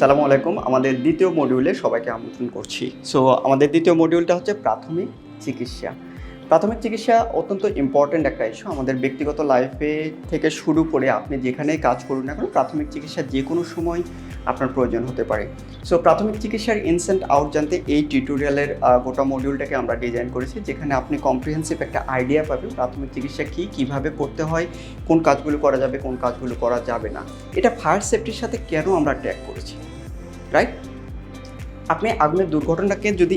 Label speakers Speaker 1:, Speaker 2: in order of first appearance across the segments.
Speaker 1: সালামু আলাইকুম। আমাদের দ্বিতীয় মডিউলে সবাইকে আমন্ত্রণ করছি। সো আমাদের দ্বিতীয় মডিউলটা হচ্ছে প্রাথমিক চিকিৎসা। প্রাথমিক চিকিৎসা অত্যন্ত ইম্পর্ট্যান্ট একটা ইস্যু আমাদের ব্যক্তিগত লাইফে থেকে শুরু করে আপনি যেখানেই কাজ করুন না কেন, প্রাথমিক চিকিৎসা যে কোনো সময় আপনার প্রয়োজন হতে পারে। সো প্রাথমিক চিকিৎসার ইনসেন্ট আউট জানতে এই টিউটোরিয়ালের গোটা মডিউলটাকে আমরা ডিজাইন করেছি, যেখানে আপনি কম্প্রিহেন্সিভ একটা আইডিয়া পাবেন প্রাথমিক চিকিৎসা কী, কীভাবে করতে হয়, কোন কাজগুলো করা যাবে, কোন কাজগুলো করা যাবে না। এটা ফায়ার সেফটির সাথে কেন আমরা ট্র্যাক করেছি? রাইট আপনি আগুনের দুর্ঘটনাকে যদি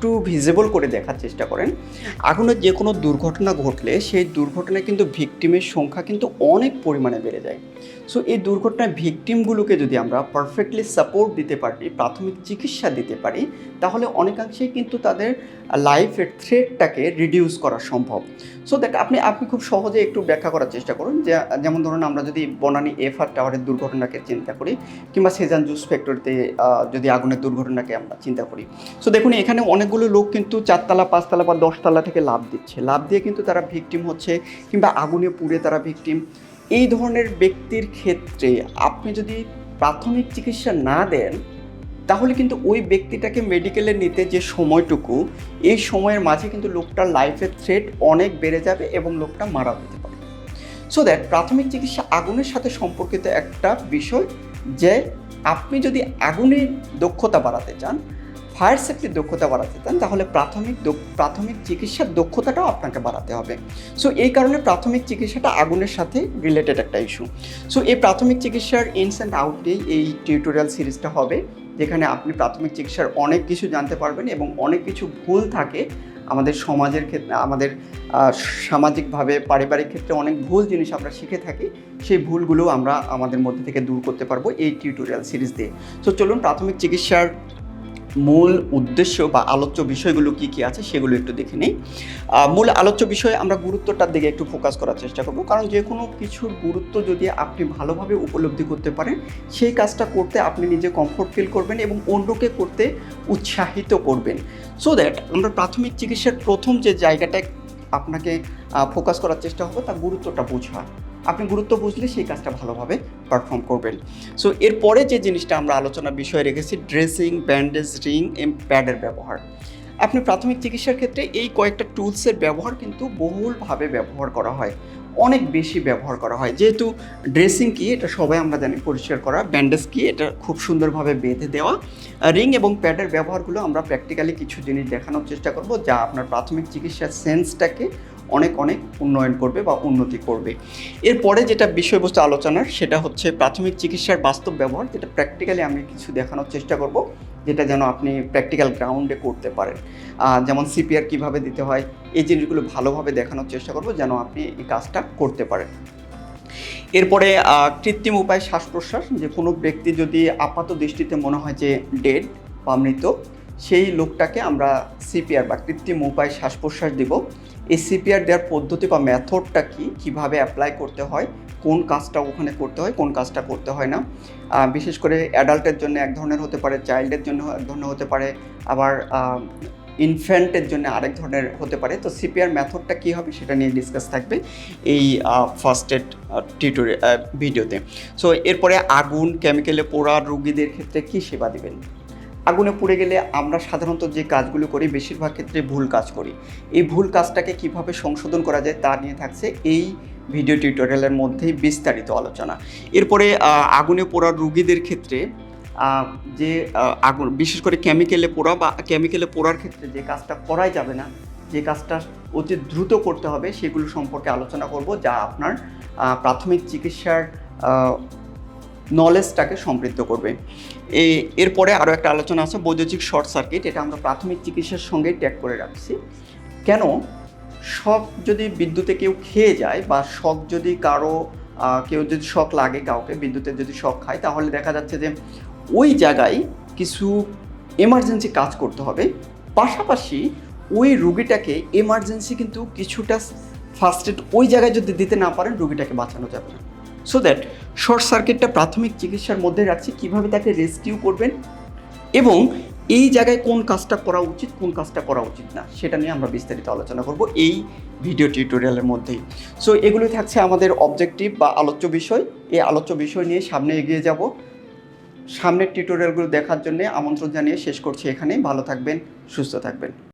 Speaker 1: একটু ভিজিবল করে দেখার চেষ্টা করেন। আগুনের যে কোনো দুর্ঘটনা ঘটলে সেই দুর্ঘটনায় কিন্তু ভিকটিমের সংখ্যা কিন্তু অনেক পরিমাণে বেড়ে যায়। সো এই দুর্ঘটনায় ভিকটিমগুলোকে যদি আমরা পারফেক্টলি সাপোর্ট দিতে পারি, প্রাথমিক চিকিৎসা দিতে পারি, তাহলে অনেকাংশেই কিন্তু তাদের লাইফের থ্রেটটাকে রিডিউস করা সম্ভব। সো দ্যাট আপনি আপনি খুব সহজে একটু ব্যাখ্যা করার চেষ্টা করুন যে, যেমন ধরুন আমরা যদি বনানী এফআর টাওয়ারের দুর্ঘটনাকে চিন্তা করি, কিংবা সেজান জুস ফ্যাক্টরিতে যদি আগুনের দুর্ঘটনাকে আমরা চিন্তা করি। সো দেখুন, এখানে অনেকগুলো লোক কিন্তু চারতলা, পাঁচতলা বা দশতলা থেকে লাভ দিচ্ছে। লাভ দিয়ে কিন্তু তারা ভিকটিম হচ্ছে কিংবা আগুনে পুড়ে তারা ভিকটিম এই ধরনের ব্যক্তির ক্ষেত্রে আপনি যদি প্রাথমিক চিকিৎসা না দেন, তাহলে কিন্তু ওই ব্যক্তিটাকে মেডিকেলে নিতে যে সময়টুকু, এই সময়ের মাঝে কিন্তু লোকটার লাইফের থ্রেট অনেক বেড়ে যাবে এবং লোকটা মারা যেতে পারে। সো দ্যাট প্রাথমিক চিকিৎসা আগুনের সাথে সম্পর্কিত একটা বিষয় যে আপনি যদি আগুনের দক্ষতা বাড়াতে চান ফায়ার সেফটির দক্ষতা বাড়াতে চান, তাহলে প্রাথমিক প্রাথমিক চিকিৎসার দক্ষতাটাও আপনাকে বাড়াতে হবে। সো এই কারণে প্রাথমিক চিকিৎসাটা আগুনের সাথে রিলেটেড একটা ইস্যু সো এই প্রাথমিক চিকিৎসার ইনস অ্যান্ড আউট দিয়েই এই টিউটোরিয়াল সিরিজটা হবে, যেখানে আপনি প্রাথমিক চিকিৎসার অনেক কিছু জানতে পারবেন এবং অনেক কিছু ভুল থাকে আমাদের সমাজের ক্ষেত্রে আমাদের সামাজিকভাবে, পারিবারিক ক্ষেত্রে অনেক ভুল জিনিস আমরা শিখে থাকি, সেই ভুলগুলো আমরা আমাদের মধ্যে থেকে দূর করতে পারব এই টিউটোরিয়াল সিরিজ দিয়ে। তো চলুন প্রাথমিক চিকিৎসার মূল উদ্দেশ্য বা আলোচ্য বিষয়গুলো কি কি আছে সেগুলো একটু দেখে নিই। মূল আলোচ্য বিষয়ে আমরা গুরুত্বটার দিকে একটু ফোকাস করার চেষ্টা করব। কারণ যে কোনো কিছুর গুরুত্ব যদি আপনি ভালোভাবে উপলব্ধি করতে পারেন, সেই কাজটা করতে আপনি নিজে কমফোর্ট ফিল করবেন এবং অন্যকে করতে উৎসাহিত করবেন। সো দ্যাট আমরা প্রাথমিক চিকিৎসার প্রথম যে জায়গাটায় আপনাকে ফোকাস করার চেষ্টা হবে তার গুরুত্বটা বোঝা। আপনি গুরুত্ব বুঝলে সেই কাজটা ভালোভাবে পারফর্ম করবেন। সো এরপরে যে জিনিসটা আমরা আলোচনা বিষয়ে রেখেছি ড্রেসিং ব্যান্ডেজ রিং এম প্যাডের ব্যবহার। আপনি প্রাথমিক চিকিৎসার ক্ষেত্রে এই কয়েকটা টুলসের ব্যবহার কিন্তু বহুলভাবে ব্যবহার করা হয়। অনেক বেশি ব্যবহার করা হয়। যেহেতু ড্রেসিং কি, এটা সবাই আমরা জানি পরিষ্কার করা। ব্যান্ডেজ কি, এটা খুব সুন্দরভাবে বেঁধে দেওয়া। রিং এবং প্যাডের ব্যবহারগুলো আমরা প্র্যাকটিক্যালি কিছু জিনিস দেখানোর চেষ্টা করব, যা আপনার প্রাথমিক চিকিৎসার সেন্সটাকে অনেক অনেক উন্নয়ন করবে বা উন্নতি করবে। এরপরে যেটা বিষয়বস্তু আলোচনার, সেটা হচ্ছে প্রাথমিক চিকিৎসার বাস্তব ব্যবহার, যেটা প্র্যাকটিক্যালি আমি কিছু দেখানোর চেষ্টা করব, যেটা যেন আপনি প্র্যাকটিক্যাল গ্রাউন্ডে করতে পারেন। যেমন সিপিআর কীভাবে দিতে হয়, এই জিনিসগুলো ভালোভাবে দেখানোর চেষ্টা করব, যেন আপনি এই কাজটা করতে পারেন। এরপরে কৃত্রিম উপায় শ্বাস প্রশ্বাস যে কোনো ব্যক্তি যদি আপাত দৃষ্টিতে মনে হয় যে ডেড বা মৃত, সেই লোকটাকে আমরা সিপিআর বা কৃত্রিম উপায় শ্বাস প্রশ্বাস দিব। এই সিপিআর দেওয়ার পদ্ধতি বা মেথডটা কী? কীভাবে অ্যাপ্লাই করতে হয়? কোন কাজটা ওখানে করতে হয়? কোন কাজটা করতে হয় না? বিশেষ করে অ্যাডাল্টের জন্য এক ধরনের হতে পারে চাইল্ডের জন্য এক ধরনের হতে পারে, আবার ইনফ্যান্টের জন্য আরেক ধরনের হতে পারে। তো সিপিআর মেথডটা কী হবে সেটা নিয়ে ডিসকাস থাকবে এই ফার্স্ট এড টিউটোরিয়াল ভিডিওতে সো এরপরে আগুন কেমিক্যালে পোড়া রোগীদের ক্ষেত্রে কী সেবা দিবেন? আগুনে পুড়ে গেলে আমরা সাধারণত যে কাজগুলো করি, বেশিরভাগ ক্ষেত্রে ভুল কাজ করি। এই ভুল কাজটাকে কীভাবে সংশোধন করা যায় তা নিয়ে থাকছে এই ভিডিও টিউটোরিয়ালের মধ্যেই বিস্তারিত আলোচনা। এরপরে আগুনে পোড়া রোগীদের ক্ষেত্রে যে আগুন, বিশেষ করে কেমিক্যালে পোড়া বা কেমিক্যালে পোড়ার ক্ষেত্রে যে কাজটা করাই যাবে না, যে কাজটা অতি দ্রুত করতে হবে, সেগুলো সম্পর্কে আলোচনা করব, যা আপনার প্রাথমিক চিকিৎসার নলেজটাকে সমৃদ্ধ করবে। এরপরে আরও একটা আলোচনা আছে, বৈদ্যুতিক শর্ট সার্কিট, এটা আমরা প্রাথমিক চিকিৎসার সঙ্গেই ট্যাগ করে রাখছি। কেন? শক যদি বিদ্যুতে কেউ খেয়ে যায় বা শক যদি কারও কেউ যদি শক লাগে কাউকে বিদ্যুতের যদি শক খায়, তাহলে দেখা যাচ্ছে যে ওই জায়গায় কিছু এমার্জেন্সি কাজ করতে হবে। পাশাপাশি ওই রুগীটাকে এমার্জেন্সি কিন্তু কিছুটা ফার্স্ট এড ওই জায়গায় যদি দিতে না পারেন, রুগীটাকে বাঁচানো যাবে না। সো দ্যাট শর্ট সার্কিটটা প্রাথমিক চিকিৎসার মধ্যে রাখছি, কীভাবে তাকে রেস্কিউ করবেন এবং এই জায়গায় কোন কাজটা করা উচিত, কোন কাজটা করা উচিত না, সেটা নিয়ে আমরা বিস্তারিত আলোচনা করব এই ভিডিও টিউটোরিয়ালের মধ্যেই। সো এগুলোই থাকছে আমাদের অবজেক্টিভ বা আলোচ্য বিষয়। এই আলোচ্য বিষয় নিয়ে সামনে এগিয়ে যাব। সামনের টিউটোরিয়ালগুলো দেখার জন্য আমন্ত্রণ জানিয়ে শেষ করছি এখানে ভালো থাকবেন, সুস্থ থাকবেন।